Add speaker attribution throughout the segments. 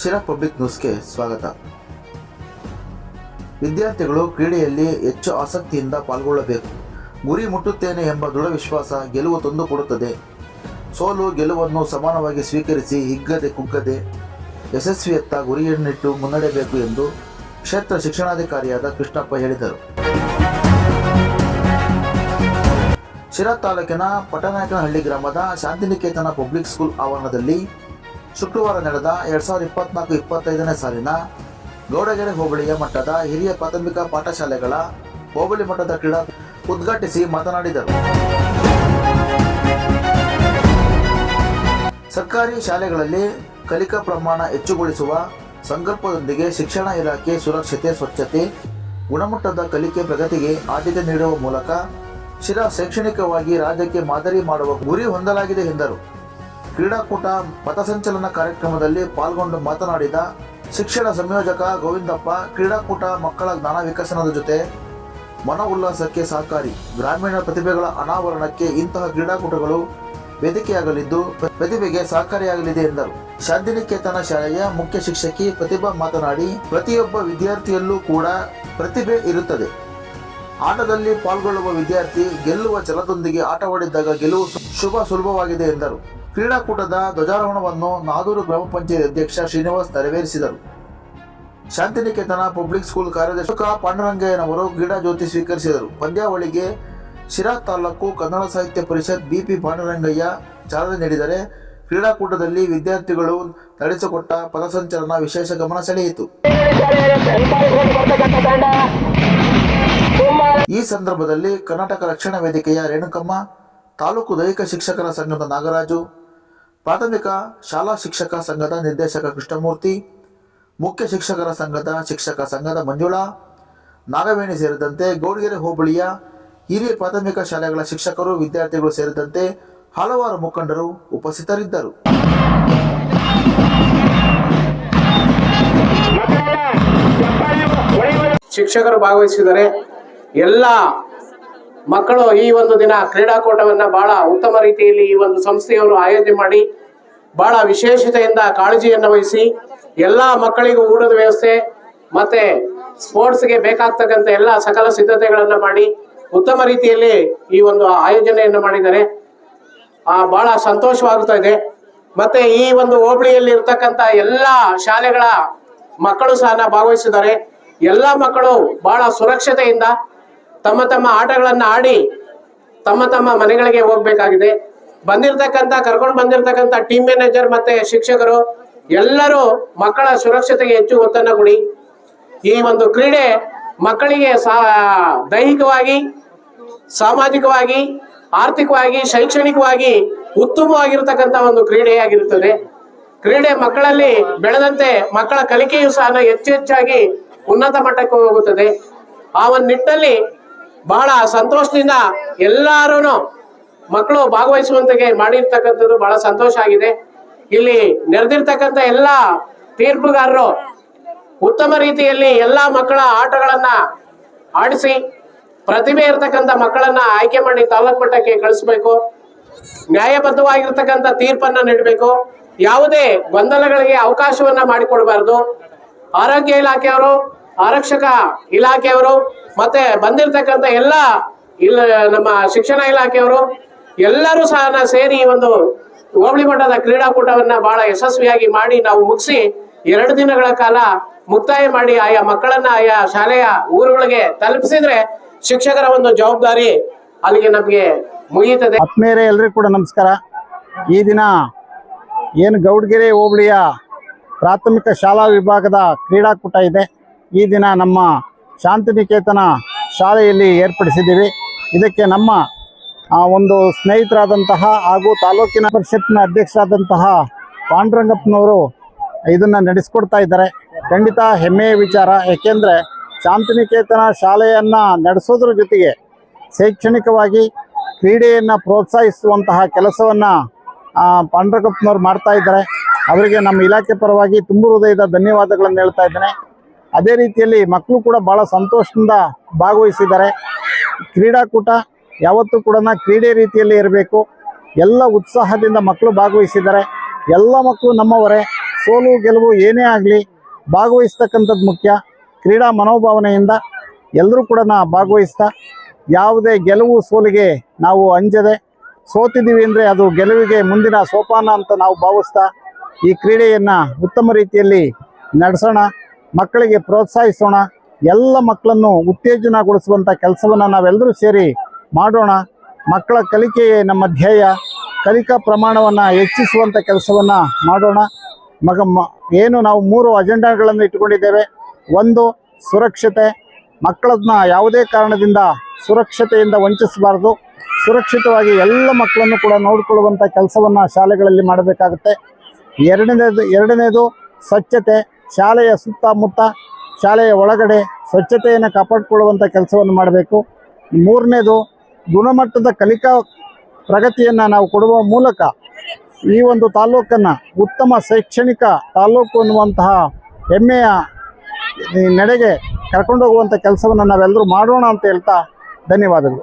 Speaker 1: Sira public ನ್ಯೂಸ್ಗೆ ಸ್ವಾಗತ. ವಿದ್ಯಾರ್ಥಿಗಳು ಕ್ರೀಡೆಯಲ್ಲಿ ಹೆಚ್ಚು ಆಸಕ್ತಿಯಿಂದ ಪಾಲ್ಗೊಳ್ಳಬೇಕು. ಗುರಿ ಮುಟ್ಟುತ್ತೇನೆ ಎಂಬ ದೃಢ ವಿಶ್ವಾಸ ಗೆಲುವು ತಂದು ಕೊಡುತ್ತದೆ. ಸೋಲು ಗೆಲುವನ್ನು ಸಮಾನವಾಗಿ ಸ್ವೀಕರಿಸಿ ಹಿಗ್ಗದೆ ಕುಗ್ಗದೆ ಯಶಸ್ವಿಯತ್ತ ಗುರಿಯನ್ನಿಟ್ಟು ಮುನ್ನಡೆಯಬೇಕು ಎಂದು ಕ್ಷೇತ್ರ ಶಿಕ್ಷಣಾಧಿಕಾರಿಯಾದ ಕೃಷ್ಣಪ್ಪ ಹೇಳಿದರು. ಶಿರಾ ತಾಲೂಕಿನ ಪಟನಾಯಕನಹಳ್ಳಿ ಗ್ರಾಮದ ಶಾಂತಿನಿಕೇತನ ಪಬ್ಲಿಕ್ ಸ್ಕೂಲ್ ಆವರಣದಲ್ಲಿ ಶುಕ್ರವಾರ ನಡೆದ ಎರಡ್ ಸಾವಿರದ ಇಪ್ಪತ್ನಾಲ್ಕು ಇಪ್ಪತ್ತೈದನೇ ಸಾಲಿನ ಗೌಡಗೆರೆ ಹೋಬಳಿಯ ಮಟ್ಟದ ಹಿರಿಯ ಪ್ರಾಥಮಿಕ ಪಾಠಶಾಲೆಗಳ ಹೋಬಳಿ ಮಟ್ಟದ ಕ್ರೀಡಾ ಉದ್ಘಾಟಿಸಿ ಮಾತನಾಡಿದರು. ಸರ್ಕಾರಿ ಶಾಲೆಗಳಲ್ಲಿ ಕಲಿಕಾ ಪ್ರಮಾಣ ಹೆಚ್ಚುಗೊಳಿಸುವ ಸಂಕಲ್ಪದೊಂದಿಗೆ ಶಿಕ್ಷಣ ಇಲಾಖೆ ಸುರಕ್ಷತೆ, ಸ್ವಚ್ಛತೆ, ಗುಣಮಟ್ಟದ ಕಲಿಕೆ ಪ್ರಗತಿಗೆ ಆದ್ಯತೆ ನೀಡುವ ಮೂಲಕ ಶಿರಾ ಶೈಕ್ಷಣಿಕವಾಗಿ ರಾಜ್ಯಕ್ಕೆ ಮಾದರಿ ಮಾಡುವ ಗುರಿ ಹೊಂದಲಾಗಿದೆ ಎಂದರು. ಕ್ರೀಡಾಕೂಟ ಪಥಸಂಚಲನ ಕಾರ್ಯಕ್ರಮದಲ್ಲಿ ಪಾಲ್ಗೊಂಡು ಮಾತನಾಡಿದ ಶಿಕ್ಷಣ ಸಂಯೋಜಕ ಗೋವಿಂದಪ್ಪ, ಕ್ರೀಡಾಕೂಟ ಮಕ್ಕಳ ಜ್ಞಾನ ವಿಕಸನದ ಜೊತೆ ಮನ ಉಲ್ಲಾಸಕ್ಕೆ ಸಹಕಾರಿ. ಗ್ರಾಮೀಣ ಪ್ರತಿಭೆಗಳ ಅನಾವರಣಕ್ಕೆ ಇಂತಹ ಕ್ರೀಡಾಕೂಟಗಳು ವೇದಿಕೆಯಾಗಲಿದ್ದು, ಪ್ರತಿಭೆಗೆ ಸಹಕಾರಿಯಾಗಲಿದೆ ಎಂದರು. ಶಾಂತಿನಿಕೇತನ ಶಾಲೆಯ ಮುಖ್ಯ ಶಿಕ್ಷಕಿ ಪ್ರತಿಭಾ ಮಾತನಾಡಿ, ಪ್ರತಿಯೊಬ್ಬ ವಿದ್ಯಾರ್ಥಿಯಲ್ಲೂ ಕೂಡ ಪ್ರತಿಭೆ ಇರುತ್ತದೆ. ಆಟದಲ್ಲಿ ಪಾಲ್ಗೊಳ್ಳುವ ವಿದ್ಯಾರ್ಥಿ ಗೆಲ್ಲುವ ಛಲದೊಂದಿಗೆ ಆಟವಾಡಿದ್ದಾಗ ಗೆಲುವು ಶುಭ ಸುಲಭವಾಗಿದೆ ಎಂದರು. ಕ್ರೀಡಾಕೂಟದ ಧ್ವಜಾರೋಹಣವನ್ನು ನಾದೂರು ಗ್ರಾಮ ಪಂಚಾಯತ್ ಅಧ್ಯಕ್ಷ ಶ್ರೀನಿವಾಸ್ ನೆರವೇರಿಸಿದರು ಶಾಂತಿನಿಕೇತನ ಪಬ್ಲಿಕ್ ಸ್ಕೂಲ್ ಕಾರ್ಯದರ್ಶಿ. ಪಾಂಡುರಂಗಯ್ಯನವರು ಕ್ರೀಡಾ ಜ್ಯೋತಿ ಸ್ವೀಕರಿಸಿದರು ಪಂದ್ಯಾವಳಿಗೆ ಶಿರಾ ತಾಲೂಕು ಕನ್ನಡ ಸಾಹಿತ್ಯ ಪರಿಷತ್ ಬಿಪಿ ಪಾಂಡುರಂಗಯ್ಯ ಚಾಲನೆ ನೀಡಿದರೆ ಕ್ರೀಡಾಕೂಟದಲ್ಲಿ ವಿದ್ಯಾರ್ಥಿಗಳು ನಡೆಸಿಕೊಟ್ಟ ಪಥಸಂಚಲನ ವಿಶೇಷ ಗಮನ ಸೆಳೆಯಿತು ಈ ಸಂದರ್ಭದಲ್ಲಿ ಕರ್ನಾಟಕ ರಕ್ಷಣಾ ವೇದಿಕೆಯ ರೇಣುಕಮ್ಮ, ತಾಲೂಕು ದೈಹಿಕ ಶಿಕ್ಷಕರ ಸಂಘದ ನಾಗರಾಜು ಪ್ರಾಥಮಿಕ ಶಾಲಾ ಶಿಕ್ಷಕ ಸಂಘದ ನಿರ್ದೇಶಕ ಕೃಷ್ಣಮೂರ್ತಿ, ಮುಖ್ಯ ಶಿಕ್ಷಕರ ಸಂಘದ ಶಿಕ್ಷಕ ಸಂಘದ ಮಂಜುಳಾ, ನಾಗವೇಣಿ ಸೇರಿದಂತೆ ಗೌಡಗೆರೆ ಹೋಬಳಿಯ ಹಿರಿಯ ಪ್ರಾಥಮಿಕ ಶಾಲೆಗಳ ಶಿಕ್ಷಕರು, ವಿದ್ಯಾರ್ಥಿಗಳು ಸೇರಿದಂತೆ ಹಲವಾರು ಮುಖಂಡರು ಉಪಸ್ಥಿತರಿದ್ದರು.
Speaker 2: ಶಿಕ್ಷಕರು ಭಾಗವಹಿಸಿದರೆ ಎಲ್ಲ ಮಕ್ಕಳು ಈ ಒಂದು ದಿನ ಕ್ರೀಡಾಕೂಟವನ್ನ ಬಹಳ ಉತ್ತಮ ರೀತಿಯಲ್ಲಿ ಈ ಒಂದು ಸಂಸ್ಥೆಯವರು ಆಯೋಜನೆ ಮಾಡಿ ಬಹಳ ವಿಶೇಷತೆಯಿಂದ ಕಾಳಜಿಯನ್ನು ವಹಿಸಿ ಎಲ್ಲ ಮಕ್ಕಳಿಗೂ ಊಟದ ವ್ಯವಸ್ಥೆ ಮತ್ತೆ ಸ್ಪೋರ್ಟ್ಸ್ಗೆ ಬೇಕಾಗ್ತಕ್ಕಂಥ ಎಲ್ಲ ಸಕಲ ಸಿದ್ಧತೆಗಳನ್ನ ಮಾಡಿ ಉತ್ತಮ ರೀತಿಯಲ್ಲಿ ಈ ಒಂದು ಆಯೋಜನೆಯನ್ನು ಮಾಡಿದ್ದಾರೆ. ಆ, ಬಹಳ ಸಂತೋಷವಾಗುತ್ತಾ ಇದೆ. ಮತ್ತೆ ಈ ಒಂದು ಹೋಬಳಿಯಲ್ಲಿ ಇರ್ತಕ್ಕಂಥ ಎಲ್ಲ ಶಾಲೆಗಳ ಮಕ್ಕಳು ಸಹ ಭಾಗವಹಿಸಿದ್ದಾರೆ. ಎಲ್ಲ ಮಕ್ಕಳು ಬಹಳ ಸುರಕ್ಷತೆಯಿಂದ ತಮ್ಮ ತಮ್ಮ ಆಟಗಳನ್ನ ಆಡಿ ತಮ್ಮ ತಮ್ಮ ಮನೆಗಳಿಗೆ ಹೋಗ್ಬೇಕಾಗಿದೆ. ಬಂದಿರತಕ್ಕಂತ ಕರ್ಕೊಂಡು ಬಂದಿರತಕ್ಕಂತ ಟೀಮ್ ಮ್ಯಾನೇಜರ್ ಮತ್ತೆ ಶಿಕ್ಷಕರು, ಎಲ್ಲರೂ ಮಕ್ಕಳ ಸುರಕ್ಷತೆಗೆ ಹೆಚ್ಚು ಒತ್ತನ್ನು ಕೊಡಿ. ಈ ಒಂದು ಕ್ರೀಡೆ ಮಕ್ಕಳಿಗೆ ಸಾ, ದೈಹಿಕವಾಗಿ, ಸಾಮಾಜಿಕವಾಗಿ, ಆರ್ಥಿಕವಾಗಿ, ಶೈಕ್ಷಣಿಕವಾಗಿ ಉತ್ತಮವಾಗಿರ್ತಕ್ಕಂಥ ಒಂದು ಕ್ರೀಡೆಯಾಗಿರುತ್ತದೆ. ಕ್ರೀಡೆ ಮಕ್ಕಳಲ್ಲಿ ಬೆಳೆದಂತೆ ಮಕ್ಕಳ ಕಲಿಕೆಯು ಸಹ ಹೆಚ್ಚು ಹೆಚ್ಚಾಗಿ ಉನ್ನತ ಮಟ್ಟಕ್ಕೆ ಹೋಗುತ್ತದೆ. ಆ ಒಂದು ನಿಟ್ಟಿನಲ್ಲಿ ಬಹಳ ಸಂತೋಷದಿಂದ ಎಲ್ಲಾರು ಮಕ್ಕಳು ಭಾಗವಹಿಸುವಂತ ಮಾಡಿರ್ತಕ್ಕಂಥದ್ದು ಬಹಳ ಸಂತೋಷ ಆಗಿದೆ. ಇಲ್ಲಿ ನೆರೆದಿರ್ತಕ್ಕಂಥ ಎಲ್ಲ ತೀರ್ಪುಗಾರರು ಉತ್ತಮ ರೀತಿಯಲ್ಲಿ ಎಲ್ಲಾ ಮಕ್ಕಳ ಆಟಗಳನ್ನ ಆಡಿಸಿ ಪ್ರತಿಭೆ ಇರತಕ್ಕಂಥ ಮಕ್ಕಳನ್ನ ಆಯ್ಕೆ ಮಾಡಿ ತಾಲೂಕು ಮಟ್ಟಕ್ಕೆ ಕಳಿಸ್ಬೇಕು. ನ್ಯಾಯಬದ್ಧವಾಗಿರ್ತಕ್ಕಂಥ ತೀರ್ಪನ್ನ ನೀಡಬೇಕು. ಯಾವುದೇ ಗೊಂದಲಗಳಿಗೆ ಅವಕಾಶವನ್ನ ಮಾಡಿಕೊಡಬಾರ್ದು. ಆರೋಗ್ಯ ಇಲಾಖೆಯವರು, ಆರಕ್ಷಕ ಇಲಾಖೆಯವರು, ಮತ್ತೆ ಬಂದಿರತಕ್ಕಂಥ ಎಲ್ಲ ಇಲ್ಲ ನಮ್ಮ ಶಿಕ್ಷಣ ಇಲಾಖೆಯವರು ಎಲ್ಲರೂ ಸಹ ಸೇರಿ ಈ ಒಂದು ಹೋಬಳಿ ಮಠದ ಕ್ರೀಡಾಕೂಟವನ್ನ ಬಹಳ ಯಶಸ್ವಿಯಾಗಿ ಮಾಡಿ ನಾವು ಮುಗಿಸಿ ಎರಡು ದಿನಗಳ ಕಾಲ ಮುಕ್ತಾಯ ಮಾಡಿ ಆಯಾ ಮಕ್ಕಳನ್ನ ಆಯಾ ಶಾಲೆಯ ಊರುಗಳಿಗೆ ತಲುಪಿಸಿದ್ರೆ ಶಿಕ್ಷಕರ ಒಂದು ಜವಾಬ್ದಾರಿ ಅಲ್ಲಿಗೆ ನಮಗೆ ಮುಗಿಯುತ್ತದೆ.
Speaker 3: ಆತ್ಮೇರೆ ಎಲ್ರಿಗೂ ಕೂಡ ನಮಸ್ಕಾರ. ಈ ದಿನ ಏನು ಗೌಡಗೆರೆ ಹೋಬಳಿಯ ಪ್ರಾಥಮಿಕ ಶಾಲಾ ವಿಭಾಗದ ಕ್ರೀಡಾಕೂಟ ಇದೆ. ಈ ದಿನ ನಮ್ಮ ಶಾಂತಿನಿಕೇತನ ಶಾಲೆಯಲ್ಲಿ ಏರ್ಪಡಿಸಿದ್ದೀವಿ. ಇದಕ್ಕೆ ನಮ್ಮ ಒಂದು ಸ್ನೇಹಿತರಾದಂತಹ ಹಾಗೂ ತಾಲೂಕಿನ ಪರಿಷತ್ನ ಅಧ್ಯಕ್ಷರಾದಂತಹ ಪಾಂಡುರಂಗಪ್ಪನವರು ಇದನ್ನು ನಡೆಸ್ಕೊಡ್ತಾ ಇದ್ದಾರೆ. ಖಂಡಿತ ಹೆಮ್ಮೆಯ ವಿಚಾರ. ಏಕೆಂದರೆ ಶಾಂತಿನಿಕೇತನ ಶಾಲೆಯನ್ನು ನಡೆಸೋದ್ರ ಜೊತೆಗೆ ಶೈಕ್ಷಣಿಕವಾಗಿ ಕ್ರೀಡೆಯನ್ನು ಪ್ರೋತ್ಸಾಹಿಸುವಂತಹ ಕೆಲಸವನ್ನು ಪಾಂಡುರಂಗಪ್ಪನವ್ರು ಮಾಡ್ತಾ ಇದ್ದಾರೆ. ಅವರಿಗೆ ನಮ್ಮ ಇಲಾಖೆ ಪರವಾಗಿ ತುಂಬ ಹೃದಯದ ಧನ್ಯವಾದಗಳನ್ನು ಹೇಳ್ತಾ ಇದ್ದೇನೆ. ಅದೇ ರೀತಿಯಲ್ಲಿ ಮಕ್ಕಳು ಕೂಡ ಭಾಳ ಸಂತೋಷದಿಂದ ಭಾಗವಹಿಸಿದ್ದಾರೆ. ಕ್ರೀಡಾಕೂಟ ಯಾವತ್ತೂ ಕೂಡ ಕ್ರೀಡೆ ರೀತಿಯಲ್ಲಿ ಇರಬೇಕು. ಎಲ್ಲ ಉತ್ಸಾಹದಿಂದ ಮಕ್ಕಳು ಭಾಗವಹಿಸಿದ್ದಾರೆ. ಎಲ್ಲ ಮಕ್ಕಳು ನಮ್ಮವರೇ. ಸೋಲು, ಗೆಲುವು ಏನೇ ಆಗಲಿ ಭಾಗವಹಿಸ್ತಕ್ಕಂಥದ್ದು ಮುಖ್ಯ. ಕ್ರೀಡಾ ಮನೋಭಾವನೆಯಿಂದ ಎಲ್ಲರೂ ಕೂಡ ಭಾಗವಹಿಸ್ತಾ, ಯಾವುದೇ ಗೆಲುವು ಸೋಲಿಗೆ ನಾವು ಅಂಜದೆ, ಸೋತಿದ್ದೀವಿ ಅಂದರೆ ಅದು ಗೆಲುವಿಗೆ ಮುಂದಿನ ಸೋಪಾನ ಅಂತ ನಾವು ಭಾವಿಸ್ತಾ, ಈ ಕ್ರೀಡೆಯನ್ನು ಉತ್ತಮ ರೀತಿಯಲ್ಲಿ ನಡೆಸೋಣ, ಮಕ್ಕಳಿಗೆ ಪ್ರೋತ್ಸಾಹಿಸೋಣ, ಎಲ್ಲ ಮಕ್ಕಳನ್ನು ಉತ್ತೇಜನಗೊಳಿಸುವಂಥ ಕೆಲಸವನ್ನು ನಾವೆಲ್ಲರೂ ಸೇರಿ ಮಾಡೋಣ. ಮಕ್ಕಳ ಕಲಿಕೆಯೇ ನಮ್ಮ ಧ್ಯೇಯ. ಕಲಿಕಾ ಪ್ರಮಾಣವನ್ನು ಹೆಚ್ಚಿಸುವಂಥ ಕೆಲಸವನ್ನು ಮಾಡೋಣ. ಮಗ ಏನು ನಾವು ಮೂರು ಅಜೆಂಡಾಗಳನ್ನು ಇಟ್ಕೊಂಡಿದ್ದೇವೆ ಒಂದು, ಸುರಕ್ಷತೆ. ಮಕ್ಕಳನ್ನ ಯಾವುದೇ ಕಾರಣದಿಂದ ಸುರಕ್ಷತೆಯಿಂದ ವಂಚಿಸಬಾರ್ದು. ಸುರಕ್ಷಿತವಾಗಿ ಎಲ್ಲ ಮಕ್ಕಳನ್ನು ಕೂಡ ನೋಡಿಕೊಳ್ಳುವಂಥ ಕೆಲಸವನ್ನು ಶಾಲೆಗಳಲ್ಲಿ ಮಾಡಬೇಕಾಗುತ್ತೆ. ಎರಡನೇದು ಎರಡನೇದು ಸ್ವಚ್ಛತೆ. ಶಾಲೆಯ ಸುತ್ತಮುತ್ತ, ಶಾಲೆಯ ಒಳಗಡೆ ಸ್ವಚ್ಛತೆಯನ್ನು ಕಾಪಾಡಿಕೊಳ್ಳುವಂಥ ಕೆಲಸವನ್ನು ಮಾಡಬೇಕು. ಮೂರನೇದು ಗುಣಮಟ್ಟದ ಕಲಿಕಾ ಪ್ರಗತಿಯನ್ನು ನಾವು ಕೊಡುವ ಮೂಲಕ ಈ ಒಂದು ತಾಲೂಕನ್ನು ಉತ್ತಮ ಶೈಕ್ಷಣಿಕ ತಾಲೂಕು ಅನ್ನುವಂತಹ ಹೆಮ್ಮೆಯ ನಡೆಗೆ ಕರ್ಕೊಂಡು ಹೋಗುವಂಥ ಕೆಲಸವನ್ನು ನಾವೆಲ್ಲರೂ ಮಾಡೋಣ ಅಂತ ಹೇಳ್ತಾ ಧನ್ಯವಾದಗಳು.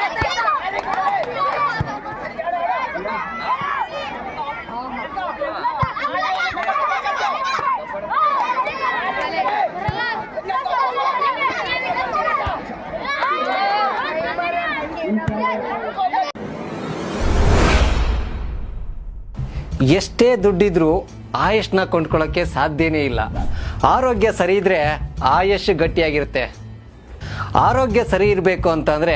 Speaker 4: ಎಷ್ಟೇ ದುಡ್ಡಿದ್ರೂ ಆಯುಷ್ನ ಕೊಂಡ್ಕೊಳ್ಳೋಕ್ಕೆ ಸಾಧ್ಯನೇ ಇಲ್ಲ. ಆರೋಗ್ಯ ಸರಿ ಇದ್ರೆ ಆಯುಷ್ ಗಟ್ಟಿಯಾಗಿರುತ್ತೆ. ಆರೋಗ್ಯ ಸರಿ ಇರಬೇಕು ಅಂತಂದ್ರೆ